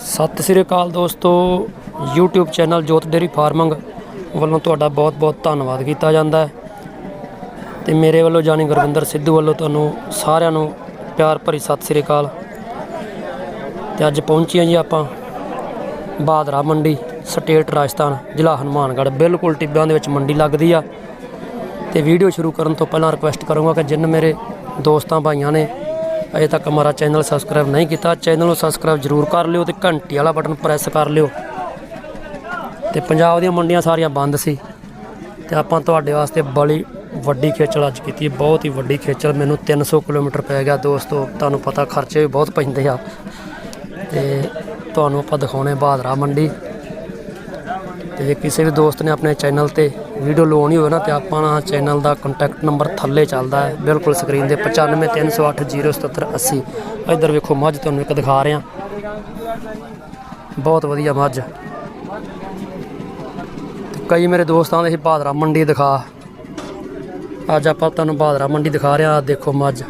ਸਤਿ ਸ੍ਰੀ ਅਕਾਲ ਦੋਸਤੋ, YouTube channel Jot dairy farming ਵੱਲੋਂ ਤੁਹਾਡਾ ਬਹੁਤ-ਬਹੁਤ ਧੰਨਵਾਦ ਕੀਤਾ ਜਾਂਦਾ ਹੈ। ਤੇ ਮੇਰੇ ਵੱਲੋਂ ਜਾਨੀ ਗੁਰਵਿੰਦਰ ਸਿੱਧੂ ਵੱਲੋਂ ਤੁਹਾਨੂੰ ਸਾਰਿਆਂ ਨੂੰ ਪਿਆਰ ਭਰੀ ਸਤਿ ਸ੍ਰੀ ਅਕਾਲ। ਤੇ ਅੱਜ ਪਹੁੰਚੇ ਜੀ ਆਪਾਂ ਬਾਦਰਾ ਮੰਡੀ, ਸਟੇਟ ਰਾਜਸਥਾਨ, ਜ਼ਿਲ੍ਹਾ ਹਨੂਮਾਨਗੜ੍ਹ। ਬਿਲਕੁਲ ਟਿੱਬਿਆਂ ਦੇ ਵਿੱਚ ਮੰਡੀ ਲੱਗਦੀ ਆ। ਤੇ ਵੀਡੀਓ ਸ਼ੁਰੂ ਕਰਨ ਤੋਂ ਪਹਿਲਾਂ ਰਿਕੁਐਸਟ ਕਰੂੰਗਾ ਕਿ ਜਿਨ ਮੇਰੇ ਦੋਸਤਾਂ ਭਾਈਆਂ ਨੇ ਅਜੇ ਤੱਕ ਹਮਾਰਾ ਚੈਨਲ ਸਬਸਕ੍ਰਾਈਬ ਨਹੀਂ ਕੀਤਾ, ਚੈਨਲ ਨੂੰ ਸਬਸਕ੍ਰਾਈਬ ਜ਼ਰੂਰ ਕਰ ਲਿਓ ਤੇ ਘੰਟੀ ਵਾਲਾ ਬਟਨ ਪ੍ਰੈਸ ਕਰ ਲਿਓ। ਤੇ ਪੰਜਾਬ ਦੀਆਂ ਮੰਡੀਆਂ ਸਾਰੀਆਂ ਬੰਦ ਸੀ ਤੇ ਆਪਾਂ ਤੁਹਾਡੇ ਵਾਸਤੇ ਬੜੀ ਵੱਡੀ ਖੇਚਲ ਅੱਜ ਕੀਤੀ ਹੈ, ਬਹੁਤ ਹੀ ਵੱਡੀ ਖੇਚਲ। ਮੈਨੂੰ 300 ਕਿਲੋਮੀਟਰ ਪੈ ਗਿਆ ਦੋਸਤੋ, ਤੁਹਾਨੂੰ ਪਤਾ ਖਰਚੇ ਵੀ ਬਹੁਤ ਪੈਂਦੇ ਆ। ਤੇ ਤੁਹਾਨੂੰ ਆਪਾਂ ਦਿਖਾਉਣੇ ਬਾਦਰਾ ਮੰਡੀ। ਤੇ ਕਿਸੇ ਵੀ ਦੋਸਤ ਨੇ ਆਪਣੇ ਚੈਨਲ ਤੇ ਵੀਡੀਓ ਲਾਉਣੀ ਹੋਵੇ ਨਾ ਤੇ ਆਪਾਂ ਨਾ ਚੈਨਲ ਦਾ ਕੰਟੈਕਟ ਨੰਬਰ ਥੱਲੇ ਚੱਲਦਾ ਹੈ। ਬਿਲਕੁਲ ਸਕਰੀਨ ਦੇ 9530807780 ਇੱਧਰ ਵੇਖੋ ਮੱਝ ਤੁਹਾਨੂੰ ਇੱਕ ਦਿਖਾ ਰਿਹਾ। ਬਹੁਤ ਵਧੀਆ ਮੱਝ। ਕਈ ਮੇਰੇ ਦੋਸਤਾਂ ਦੇ ਸੀ ਬਹਾਦਰਾ ਮੰਡੀ ਦਿਖਾ। ਅੱਜ ਆਪਾਂ ਤੁਹਾਨੂੰ ਬਹਾਦਰਾ ਮੰਡੀ ਦਿਖਾ ਰਿਹਾ। ਆਹ ਦੇਖੋ ਮੱਝ।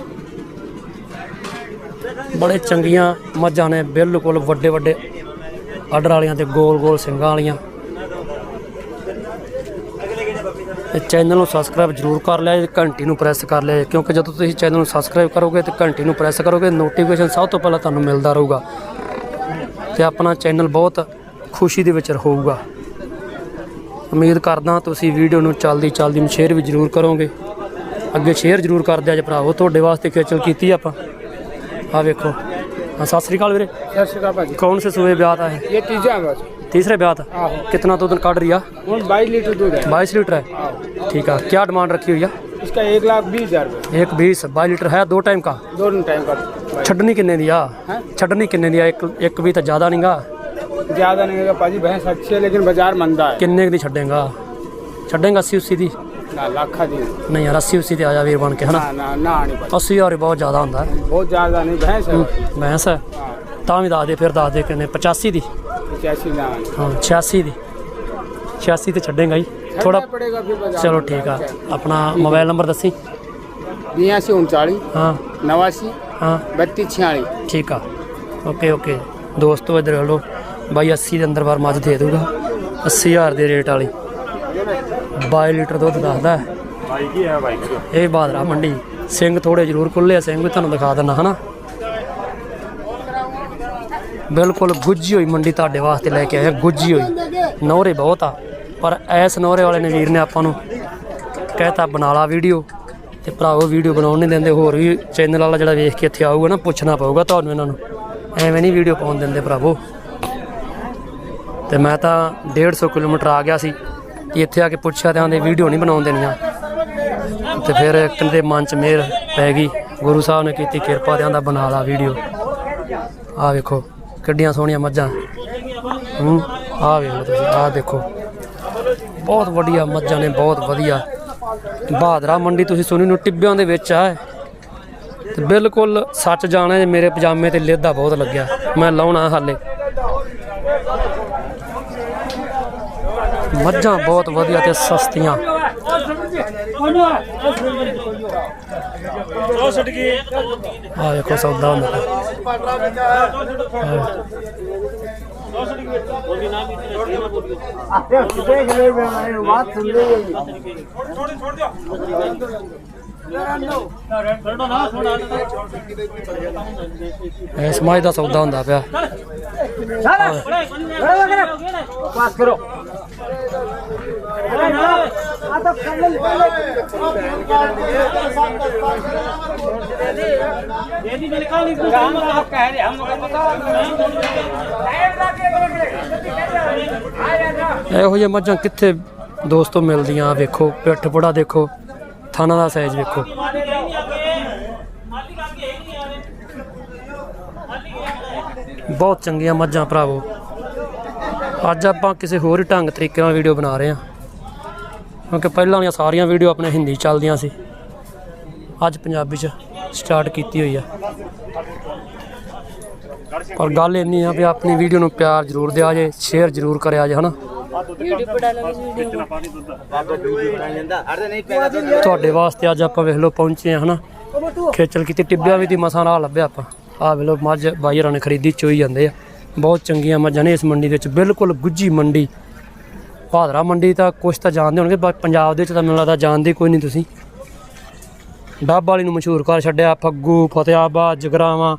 ਬੜੇ ਚੰਗੀਆਂ ਮੱਝਾਂ ਨੇ। ਬਿਲਕੁਲ ਵੱਡੇ ਵੱਡੇ ਆਰਡਰ ਵਾਲੀਆਂ ਤੇ ਗੋਲ ਗੋਲ ਸਿੰਘਾਂ ਵਾਲੀਆਂ ਤੇ ਚੈਨਲ ਨੂੰ ਸਬਸਕ੍ਰਾਈਬ ਜ਼ਰੂਰ ਕਰ ਲਿਆ ਜੇ ਘੰਟੀ ਨੂੰ ਪ੍ਰੈਸ ਕਰ ਲਿਆ ਕਿਉਂਕਿ ਜਦੋਂ ਤੁਸੀਂ ਚੈਨਲ ਨੂੰ ਸਬਸਕ੍ਰਾਈਬ ਕਰੋਗੇ ਤੇ ਘੰਟੀ ਨੂੰ ਪ੍ਰੈਸ ਕਰੋਗੇ ਨੋਟੀਫਿਕੇਸ਼ਨ ਸਭ ਤੋਂ ਪਹਿਲਾਂ ਤੁਹਾਨੂੰ ਮਿਲਦਾ ਰਹੂਗਾ। ਤੇ ਆਪਣਾ ਚੈਨਲ ਬਹੁਤ ਖੁਸ਼ੀ ਦੇ ਵਿੱਚ ਰਹੂਗਾ। ਉਮੀਦ ਕਰਦਾ ਤੁਸੀਂ ਵੀਡੀਓ ਨੂੰ ਚਲਦੀ ਚਲਦੀ ਨੂੰ ਸ਼ੇਅਰ ਵੀ ਜ਼ਰੂਰ ਕਰੋਗੇ। ਅੱਗੇ ਸ਼ੇਅਰ ਜ਼ਰੂਰ ਕਰਦੇ ਦਿਆ ਜੇ ਭਰਾਵੋ ਤੁਹਾਡੇ ਵਾਸਤੇ ਖੇਚਲ ਕੀਤੀ ਆਪਾਂ। ਆ ਵੇਖੋ। ਸਤਿ ਸ੍ਰੀ ਅਕਾਲ ਵੀਰੇ। ਸਤਿ ਸ੍ਰੀ ਅਕਾਲ ਭਾਜੀ। ਕੌਣ ਸੇ ਸੂਏ ਵਿਆਹ ਦਾ ਹੈ ਇਹ ਤੀਜਾ ਹੈ ਭਾਜੀ तीसरे ब्याह था आहो कितना दूध काट रही है ਹੁਣ 22 लीटर दूध है बाईस लीटर है आहो। ठीक है क्या डिमांड रखी हुई है इसका एक लाख बीस हजार रुपये एक बीस बाईस लीटर है दो टाइम का दोनों टाइम का भाई। छड़नी किन्ने दिया हैं? छड़नी किन्ने दिया एक एक भी तो ज़्यादा नहीं गा ज्यादा नहीं होगा भाजी भैंस अच्छी है लेकिन बाजार मंदा है किन्ने दी छड़ेगा छड़ेगा अस्सी उसी दी ना लाखा दी नहीं यार अस्सी उसी दी आजा वीर बन के है ना ना ना ना आनी भाई अस्सी हज़ार बहुत ज़्यादा होता है बहुत ज्यादा नहीं भैंस है भाई। भैंस है हाँ ਤਾਂ ਵੀ ਦੱਸ ਦੇ ਫਿਰ ਦੱਸ ਦੇ ਕਿੰਨੇ 85 ਦੀ पचासी ना आनी ਹਾਂ 86 ਦੀ 86 ਤੇ ਛੱਡੇਗਾ ਜੀ ਥੋੜਾ छड़ना पड़ेगा फिर बाजार ਚਲੋ ਠੀਕ ਆ ਆਪਣਾ ਮੋਬਾਈਲ ਨੰਬਰ ਦੱਸੀ बयासी उनचालीस ਹਾਂ नवासी ਹਾਂ बत्तीस छियालीस ਠੀਕ ਆ ਓਕੇ ਓਕੇ ਦੋਸਤੋ ਇਧਰ ਹਲੋ ਬਾਈ 80 ਦੇ ਅੰਦਰ ਬਾਰ ਮੱਝ ਦੇ ਦੂਗਾ 80000 ਦੇ ਰੇਟ ਵਾਲੀ 22 ਲੀਟਰ ਦੁੱਧ ਦੱਸਦਾ ਹੈ भाई की है भाई ਇਹ ਬਾਦਰਾ ਮੰਡੀ ਸਿੰਘ ਥੋੜੇ ਜ਼ਰੂਰ ਖੁੱਲੇ ਆ ਸਿੰਘ ਵੀ ਤੁਹਾਨੂੰ ਦਿਖਾ ਦਿੰਦਾ ਹਨਾ ਬਿਲਕੁਲ ਗੁੱਜੀ ਹੋਈ ਮੰਡੀ ਤੁਹਾਡੇ ਵਾਸਤੇ ਲੈ ਕੇ ਆਇਆ ਗੁੱਜੀ ਹੋਈ। ਨੌਰੇ ਬਹੁਤ ਆ, ਪਰ ਐਸ ਨੌਰੇ ਵਾਲੇ ਨੇ ਵੀਰ ਨੇ ਆਪਾਂ ਨੂੰ ਕਹਿਤਾ ਬਣਾ ਲਾ ਵੀਡੀਓ ਤੇ ਭਰਾਵੋ ਵੀਡੀਓ ਬਣਾਉਣ ਨਹੀਂ ਦਿੰਦੇ, ਹੋਰ ਵੀ ਚੈਨਲ ਵਾਲਾ ਜਿਹੜਾ ਵੇਖ ਕੇ ਇੱਥੇ ਆਊਗਾ ਨਾ, ਪੁੱਛਣਾ ਪਊਗਾ ਤੁਹਾਨੂੰ ਇਹਨਾਂ ਨੂੰ। ਐਵੇਂ ਨਹੀਂ ਵੀਡੀਓ ਪਾਉਣ ਦਿੰਦੇ ਭਰਾਵੋ। ਤੇ ਮੈਂ ਤਾਂ 150 ਕਿਲੋਮੀਟਰ ਆ ਗਿਆ ਸੀ ਤੇ ਇੱਥੇ ਆ ਕੇ ਪੁੱਛਿਆ ਤਾਂ ਆਂਦੇ ਵੀਡੀਓ ਨਹੀਂ ਬਣਾਉਣ ਦੇਣੀਆਂ। ਤੇ ਫਿਰ ਇੱਕ ਦੇ ਮਨ ਚ ਮਿਹਰ ਪੈ ਗਈ, ਗੁਰੂ ਸਾਹਿਬ ਨੇ ਕੀਤੀ ਕਿਰਪਾ ਤੇ ਆਂਦਾ ਬਣਾ ਲਾ ਵੀਡੀਓ। ਆ ਵੇਖੋ। ਕਿੱਡੀਆਂ ਸੋਹਣੀਆਂ ਮੱਝਾਂ। ਹੂੰ ਆ ਵੇਖੋ ਤੁਸੀਂ ਆ ਦੇਖੋ। ਬਹੁਤ ਵਧੀਆ ਮੱਝਾਂ ਨੇ, ਬਹੁਤ ਵਧੀਆ। ਬਹਾਦਰਾ ਮੰਡੀ ਤੁਸੀਂ ਸੁਣੀ ਨੂੰ, ਟਿੱਬਿਆਂ ਦੇ ਵਿੱਚ ਆ। ਤੇ ਬਿਲਕੁਲ ਸੱਚ ਜਾਣਾ ਮੇਰੇ ਪਜਾਮੇ ਤੇ ਲੇਦਾ ਬਹੁਤ ਲੱਗਿਆ। ਮੈਂ ਲਾਉਣਾ ਹਾਲੇ। ਮੱਝਾਂ ਬਹੁਤ ਵਧੀਆ ਤੇ ਸਸਤੀਆਂ। ਆ ਵੇਖੋ ਸੌਦਾ ਹੁੰਦਾ। ਪਿਆ। ਇਸ ਮਾਈ ਦਾ ਸੌਦਾ ਹੁੰਦਾ ਪਿਆ। ਇਹੋ ਜਿਹੀਆਂ ਮੱਝਾਂ ਕਿੱਥੇ ਦੋਸਤੋ ਮਿਲਦੀਆਂ? ਆਹ ਵੇਖੋ, ਪਿੱਠ ਪੁੜਾ ਦੇਖੋ ਥਾਣਾ ਦਾ ਸਾਈਜ਼ ਵੇਖੋ। ਬਹੁਤ ਚੰਗੀਆਂ ਮੱਝਾਂ ਭਰਾਵੋ। ਅੱਜ ਆਪਾਂ ਕਿਸੇ ਹੋਰ ਹੀ ਢੰਗ ਤਰੀਕੇ ਨਾਲ ਵੀਡੀਓ ਬਣਾ ਰਹੇ ਹਾਂ। ਕਿਉਂਕਿ ਪਹਿਲਾਂ ਵਾਲੀਆਂ ਸਾਰੀਆਂ ਵੀਡੀਓ ਆਪਣੇ ਹਿੰਦੀ ਚੱਲਦੀਆਂ ਸੀ। ਅੱਜ ਪੰਜਾਬੀ 'ਚ ਸਟਾਰਟ ਕੀਤੀ ਹੋਈ ਆ। ਪਰ ਗੱਲ ਇੰਨੀ ਆ ਵੀ ਆਪਣੀ ਵੀਡੀਓ ਨੂੰ ਪਿਆਰ ਜ਼ਰੂਰ ਦਿਆ ਜੇ ਸ਼ੇਅਰ ਜ਼ਰੂਰ ਕਰਿਆ ਜੇ, ਹਨਾ? ਤੁਹਾਡੇ ਵਾਸਤੇ ਅੱਜ ਆਪਾਂ ਵੇਖ ਲਓ ਪਹੁੰਚੇ ਆ, ਹਨਾ? ਖੇਚਲ ਕੀਤੀ, ਟਿੱਬਿਆ ਵੀ ਦੀ ਮਸਾਂ ਰਾਹ ਲੱਭਿਆ ਆਪਾਂ। ਆਹ ਵੇਲੋ ਮੱਝ ਬਾਈ ਨੇ ਖਰੀਦੀ, ਚੋਈ ਜਾਂਦੇ ਆ। ਬਹੁਤ ਚੰਗੀਆਂ ਮੱਝਾਂ ਨੇ ਇਸ ਮੰਡੀ ਦੇ ਵਿੱਚ। ਬਿਲਕੁਲ ਗੁੱਜੀ ਮੰਡੀ। ਭਾਦਰਾ ਮੰਡੀ ਤਾਂ ਕੁਛ ਤਾਂ ਜਾਣਦੇ ਹੋਣਗੇ ਪਰ ਪੰਜਾਬ ਦੇ ਵਿੱਚ ਤਾਂ ਮੈਨੂੰ ਲੱਗਦਾ ਜਾਣਦੇ ਕੋਈ ਨਹੀਂ ਤੁਸੀਂ। ਡੱਬ ਵਾਲੀ ਨੂੰ ਮਸ਼ਹੂਰ ਕਰ ਛੱਡਿਆ ਫੱਗੂ ਫਤਿਆਬਾਦ ਜਗਰਾਵਾਂ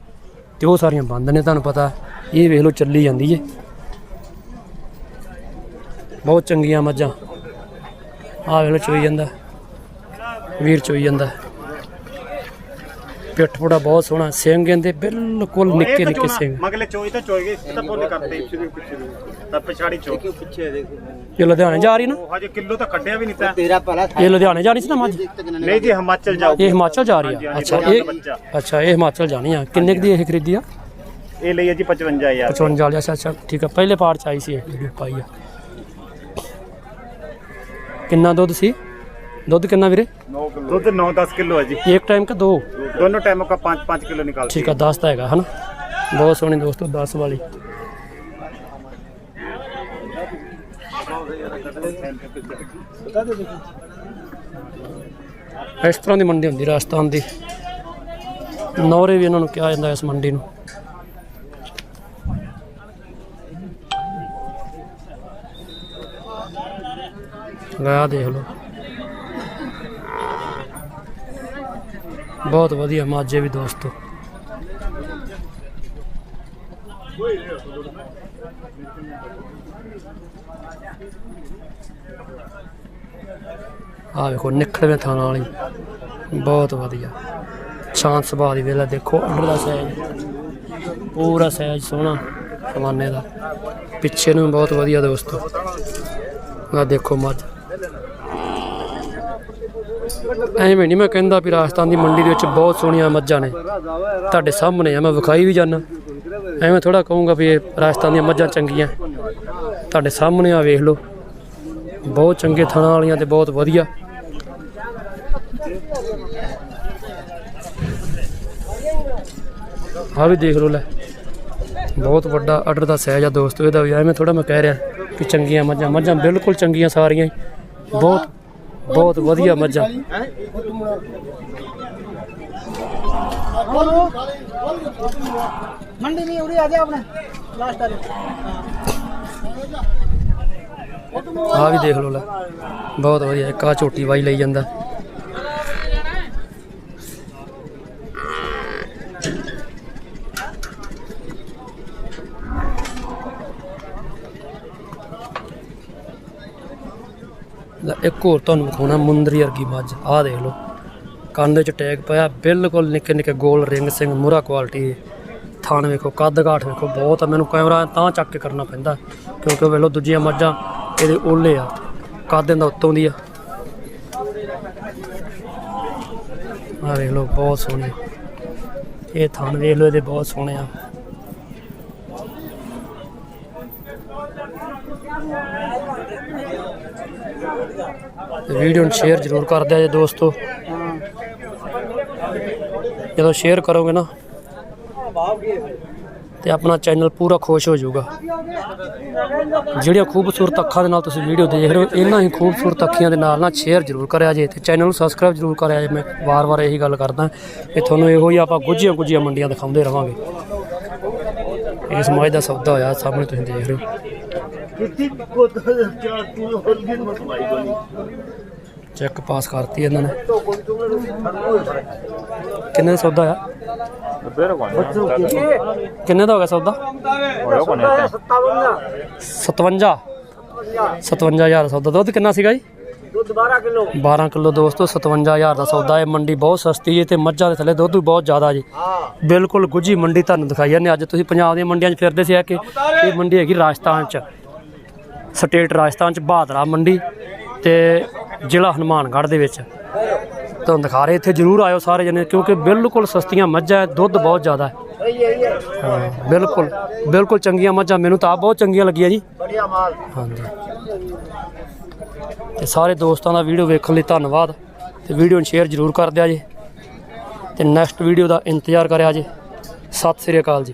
ਤੇ ਉਹ ਸਾਰੀਆਂ ਬੰਦ ਨੇ ਤੁਹਾਨੂੰ ਪਤਾ। ਇਹ ਵੇਖ ਲਓ ਚੱਲੀ ਜਾਂਦੀ ਏ। ਬਹੁਤ ਚੰਗੀਆਂ ਮੱਝਾਂ। ਆਹ ਵੇਖ ਲਓ ਚੋਈ ਜਾਂਦਾ। ਵੀਰ ਚੋਈ ਜਾਂਦਾ। ਪਿੱਠ ਪੂੜਾ ਬਹੁਤ ਸੋਹਣਾ ਸਿੰਘ ਇਹਦੇ ਬਿਲਕੁਲ ਨਿੱਕੇ ਨਿੱਕੇ ਸਿੰਘ ਮਗਲੇ ਚੋਈ ਤਾਂ ਚੋਈ ਗਈ ਇਸ ਤਾਂ ਪੁੱਲ ਕਰਦੇ ਪਿੱਛੇ ਤਾਂ ਪਿਛਾੜੀ ਚੋਕ ਪਿੱਛੇ ਦੇਖੋ। ਇਹ ਲੁਧਿਆਣੇ ਜਾ ਰਹੀ ਨਾ? ਹਜੇ ਕਿਲੋ ਤਾਂ ਕੱਢਿਆ ਵੀ ਨਹੀਂ ਤਾਂ। ਤੇਰਾ ਭਲਾ ਇਹ ਲੁਧਿਆਣੇ ਜਾ ਰਹੀ ਸੀ ਨਾ ਮੱਝ? ਨਹੀਂ ਜੀ ਹਿਮਾਚਲ ਜਾਊਗੀ ਇਹ ਹਿਮਾਚਲ ਜਾ ਰਹੀ ਆ। ਅੱਛਾ ਇਹ ਅੱਛਾ ਇਹ ਹਿਮਾਚਲ ਜਾਣੀ ਆ। ਕਿੰਨੇ ਦੀ ਇਹ ਖਰੀਦੀ ਆ? ਇਹ ਲਈ ਹੈ ਜੀ 55000 55 ਅੱਛਾ ਅੱਛਾ ਠੀਕ ਆ। ਪਹਿਲੇ ਪਾਰ ਚ ਆਈ ਸੀ ਇਹ ਪਾਈ ਆ। ਕਿੰਨਾ ਦੁੱਧ ਸੀ? ਦੁੱਧ ਕਿੰਨਾ ਵੀਰੇ? ਦੁੱਧ 9-10 ਕਿਲੋ ਹੈ ਜੀ। ਇੱਕ ਟਾਈਮ ਕਾ ਦੋ? ਦੋਨੋਂ ਟਾਈਮੋਂ ਕਾ 5-5 ਕਿਲੋ ਨਿਕਾਲ ਠੀਕ ਆ 10 ਦਾ ਹੈਗਾ ਹਨਾ? ਬਹੁਤ ਸੋਹਣੀ ਦੋਸਤੋ 10 ਵਾਲੀ। ਇਸ ਤਰ੍ਹਾਂ ਦੀ ਮੰਡੀ ਹੁੰਦੀ, ਰਾਜਸਥਾਨ ਦੀ। ਨੌਰੇ ਵੀ ਇਹਨਾਂ ਨੂੰ ਕਿਹਾ ਜਾਂਦਾ ਇਸ ਮੰਡੀ ਨੂੰ। ਲੈ ਦੇਖ ਲਓ। ਬਹੁਤ ਵਧੀਆ ਮਾਝੇ ਵੀ ਦੋਸਤੋ। ਆਹ ਵੇਖੋ ਨਿਖੜਵੇਂ ਥਾਣਾ ਵਾਲੀ। ਬਹੁਤ ਵਧੀਆ। ਸ਼ਾਂਤ ਸੁਭਾਅ ਦੀ ਵੇਲਾ ਦੇਖੋ ਅੰਡਰ ਦਾ ਸਹਿਜ। ਪੂਰਾ ਸਹਿਜ, ਸੋਹਣਾ ਸਮਾਨੇ ਦਾ। ਪਿੱਛੇ ਨੂੰ ਵੀ ਬਹੁਤ ਵਧੀਆ ਦੋਸਤੋ। ਆ ਦੇਖੋ ਮੱਝ। ਐਵੇਂ ਨਹੀਂ ਮੈਂ ਕਹਿੰਦਾ ਵੀ ਰਾਜਸਥਾਨ ਦੀ ਮੰਡੀ ਦੇ ਵਿੱਚ ਬਹੁਤ ਸੋਹਣੀਆਂ ਮੱਝਾਂ ਨੇ। ਤੁਹਾਡੇ ਸਾਹਮਣੇ ਆ, ਮੈਂ ਵਿਖਾਈ ਵੀ ਜਾਣਾ ਐਵੇਂ ਥੋੜਾ ਕਹੂੰਗਾ ਵੀ ਇਹ ਰਾਜਸਥਾਨ ਦੀਆਂ ਮੱਝਾਂ ਚੰਗੀਆਂ। ਤੁਹਾਡੇ ਸਾਹਮਣੇ ਆ, ਵੇਖ ਲਓ। ਬਹੁਤ ਚੰਗੇ ਥਣਾ ਵਾਲੀਆਂ ਤੇ ਬਹੁਤ ਵਧੀਆ। ਹਾਂ ਵੀ ਦੇਖ ਲਓ ਲੈ। ਬਹੁਤ ਵੱਡਾ ਆਰਡਰ ਦਾ ਸਹਿਜ ਆ ਦੋਸਤੋ ਇਹਦਾ ਵੀ ਐਵੇਂ ਥੋੜਾ ਮੈਂ ਕਹਿ ਰਿਹਾ ਕਿ ਚੰਗੀਆਂ ਮੱਝਾਂ ਮੱਝਾਂ ਬਿਲਕੁਲ ਚੰਗੀਆਂ ਸਾਰੀਆਂ ਬਹੁਤ ਬਹੁਤ ਵਧੀਆ ਮੱਝਾਂ। ਮੰਡੀ ਨਹੀਂ ਉਰੇ ਆ ਜਾ ਆਪਣੇ। ਲਾਸਟ ਵਾਲੇ ਆ ਵੀ ਦੇਖ ਲਓ ਲੈ। ਬਹੁਤ ਵਧੀਆ ਇੱਕ ਆ ਝੋਟੀ ਬਾਈ ਲਈ ਜਾਂਦਾ। ਲੈ, ਇੱਕ ਹੋਰ ਤੁਹਾਨੂੰ ਵਿਖਾਉਣਾ, ਮੁੰਦਰੀ ਵਰਗੀ ਮੱਝ, ਆਹ ਦੇਖ ਲਓ। ਕੰਨ ਦੇ ਚ ਟੈਗ ਪਿਆ, ਬਿਲਕੁਲ ਨਿੱਕੇ ਨਿੱਕੇ ਗੋਲ ਰਿੰਗ ਸਿੰਘ ਮੂਰਾ ਕੁਆਲਿਟੀ ਥਾਣ ਵੇਖੋ, ਕੱਦ ਕਾਠ ਵੇਖੋ, ਬਹੁਤ ਆ, ਮੈਨੂੰ ਕੈਮਰਾ ਤਾਂ ਚੱਕ ਕੇ ਕਰਨਾ ਪੈਂਦਾ, ਕਿਉਂਕਿ ਉਹ ਵੇਖ ਲਓ, ਦੂਜੀਆਂ ਮੱਝਾਂ, ਇਹਦੇ ਓਲੇ ਆ, ਕੱਦ ਦਾ ਉੱਤੋਂ ਦੀ ਆ। ਆ ਵੇਖ ਲਓ, ਬਹੁਤ ਸੋਹਣੇ ਇਹ ਥਾਣ ਵੇਖ ਲਓ, ਇਹਦੇ ਬਹੁਤ ਸੋਹਣੇ ਆ। ਤੇ ਵੀਡੀਓ ਨੂੰ ਸ਼ੇਅਰ ਜ਼ਰੂਰ ਕਰ ਦਿਆ ਜੇ ਦੋਸਤੋ। ਜਦੋਂ ਸ਼ੇਅਰ ਕਰੋਗੇ ਨਾ, ਤੇ ਆਪਣਾ ਚੈਨਲ ਪੂਰਾ ਖੁਸ਼ ਹੋ ਜਾਊਗਾ। ਜਿਹੜੀਆਂ ਖੂਬਸੂਰਤ ਅੱਖਾਂ ਦੇ ਨਾਲ ਤੁਸੀਂ ਵੀਡੀਓ ਦੇਖ ਰਹੇ ਹੋ, ਇਹਨਾਂ ਹੀ ਖੂਬਸੂਰਤ ਅੱਖੀਆਂ ਦੇ ਨਾਲ ਨਾ ਸ਼ੇਅਰ ਜ਼ਰੂਰ ਕਰਿਆ ਜੇ ਤੇ ਚੈਨਲ ਨੂੰ ਸਬਸਕ੍ਰਾਈਬ ਜ਼ਰੂਰ ਕਰਿਆ ਜੇ। ਮੈਂ ਵਾਰ-ਵਾਰ ਇਹੀ ਗੱਲ ਕਰਦਾ ਕਿ ਤੁਹਾਨੂੰ ਇਹੋ ਹੀ ਆਪਾਂ ਗੁੱਝੀਆਂ ਗੁੱਝੀਆਂ ਮੰਡੀਆਂ ਦਿਖਾਉਂਦੇ ਰਵਾਂਗੇ। ਇਸ ਮਾਜ ਦਾ ਸੌਦਾ ਹੋਇਆ, ਸਾਹਮਣੇ ਤੁਸੀਂ ਦੇਖ ਰਹੇ ਹੋ। ਚੈੱਕ ਪਾਸ ਕਰਤੀ ਇਹਨਾਂ ਨੇ। ਕਿੰਨੇ ਦਾ ਸੌਦਾ ਆ? ਕਿੰਨੇ ਦਾ ਹੋ ਗਿਆ ਸੌਦਾ? 57 57000 ਸੌਦਾ। ਦੁੱਧ ਕਿੰਨਾ ਸੀਗਾ ਜੀ? ਦੁੱਧ 12 ਕਿਲੋ। 12 ਕਿਲੋ ਦੋਸਤੋ 57000 ਦਾ ਸੌਦਾ ਹੈ। ਮੰਡੀ ਬਹੁਤ ਸਸਤੀ ਹੈ ਤੇ ਮੱਝਾਂ ਦੇ ਥੱਲੇ ਦੁੱਧ ਵੀ ਬਹੁਤ ਜ਼ਿਆਦਾ ਜੀ। ਬਿਲਕੁਲ ਗੁੱਜੀ ਮੰਡੀ ਤੁਹਾਨੂੰ ਦਿਖਾਈ ਜਾਂਦੇ ਅੱਜ ਤੁਸੀਂ ਪੰਜਾਬ ਦੀਆਂ ਮੰਡੀਆਂ 'ਚ ਫਿਰਦੇ ਸੀ ਆ ਕਿ ਇਹ ਮੰਡੀ ਹੈਗੀ ਰਾਜਸਥਾਨ 'ਚ। ਸਟੇਟ ਰਾਜਸਥਾਨ ਚ ਬਹਾਦਰਾ ਮੰਡੀ ਤੇ ਜ਼ਿਲ੍ਹਾ ਹਨੂਮਾਨਗੜ੍ਹ ਦੇ ਵਿੱਚ। ਤੁਹਾਨੂੰ ਦਿਖਾ ਰਹੇ, ਇੱਥੇ ਜ਼ਰੂਰ ਆਇਓ ਸਾਰੇ ਜਣੇ, ਕਿਉਂਕਿ ਬਿਲਕੁਲ ਸਸਤੀਆਂ ਮੱਝਾਂ ਦੁੱਧ ਬਹੁਤ ਜ਼ਿਆਦਾ ਹੈ। ਬਿਲਕੁਲ ਬਿਲਕੁਲ ਚੰਗੀਆਂ ਮੱਝਾਂ, ਮੈਨੂੰ ਤਾਂ ਬਹੁਤ ਚੰਗੀਆਂ ਲੱਗੀਆਂ ਜੀ। ਹਾਂਜੀ। ਤੇ ਸਾਰੇ ਦੋਸਤਾਂ ਦਾ ਵੀਡੀਓ ਵੇਖਣ ਲਈ ਧੰਨਵਾਦ, ਤੇ ਵੀਡੀਓ ਨੂੰ ਸ਼ੇਅਰ ਜ਼ਰੂਰ ਕਰ ਦਿਆ ਜੀ। ਤੇ ਨੈਕਸਟ ਵੀਡੀਓ ਦਾ ਇੰਤਜ਼ਾਰ ਕਰਿਆ ਜੀ। ਸਤਿ ਸ੍ਰੀ ਅਕਾਲ ਜੀ।